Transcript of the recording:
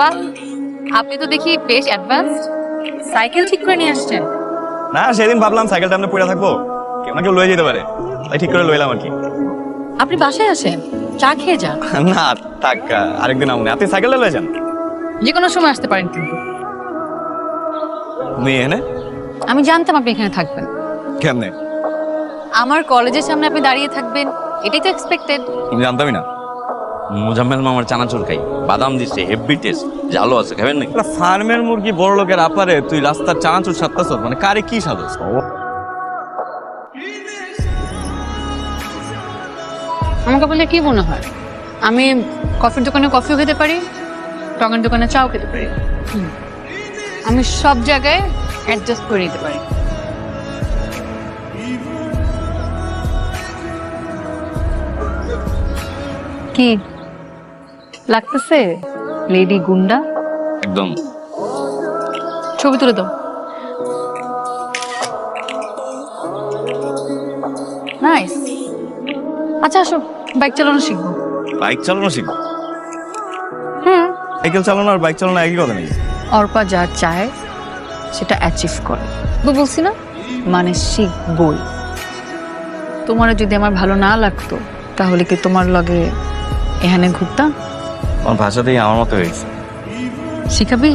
বাহ আপনি তো দেখি বেশ অ্যাডভান্সড সাইকেল ঠিক করে নিয়ে আসছেন। না সেদিন ভাবলাম সাইকেলটা আমরা পড়ে থাকব। কেউ না কেউ লয়ে যেতে পারে। তাই ঠিক করে লইলাম আর কি। আপনি বাসায় আসেন চা খেয়ে যান। না থাক আরেকদিন আমনে আপনি সাইকেলটা লয়ে যান। যে কোনো সময় আসতে পারেন কিন্তু। তুমি এনে আমি জানতাম আপনি এখানে থাকবেন। কেমনে? আমার কলেজের সামনে আপনি দাঁড়িয়ে থাকবেন এটাই তো এক্সপেক্টেড আমি জানতামই না। মোজাম্মেল মামার চানাচুর খাই। বাদাম দিচ্ছে হেভি টেস্ট জালো আছে খাবেন নাকি? ফার্মের মুরগি বড় লোকের আপারে তুই রাস্তার চানাচুর সাতটা মানে কারে কি সাদস আমাকে বললে কি মনে হয়? আমি কফির দোকানে কফিও খেতে পারি টঙের দোকানে চাও খেতে পারি। আমি সব জায়গায় অ্যাডজাস্ট করে নিতে পারি। কি? লাগতেছে? লেডি গুন্ডা একদম। ছবি তুলে দাও। নাইস আচ্ছা আসো বাইক চালানো শিখব। বাইক চালানো শিখব? হুম। সাইকেল চালানো আর বাইক চালানো একই কথা নাকি? অর্পা যা চায় সেটা অ্যাচিভ করে। তো বলছি না? মানে শিখবই। তোমার যদি আমার ভালো না লাগতো তাহলে কি তোমার লগে এখানে ঘুরতাম? আমার ভাষাতেই আমার মতো হয়েছে। শিখাবি?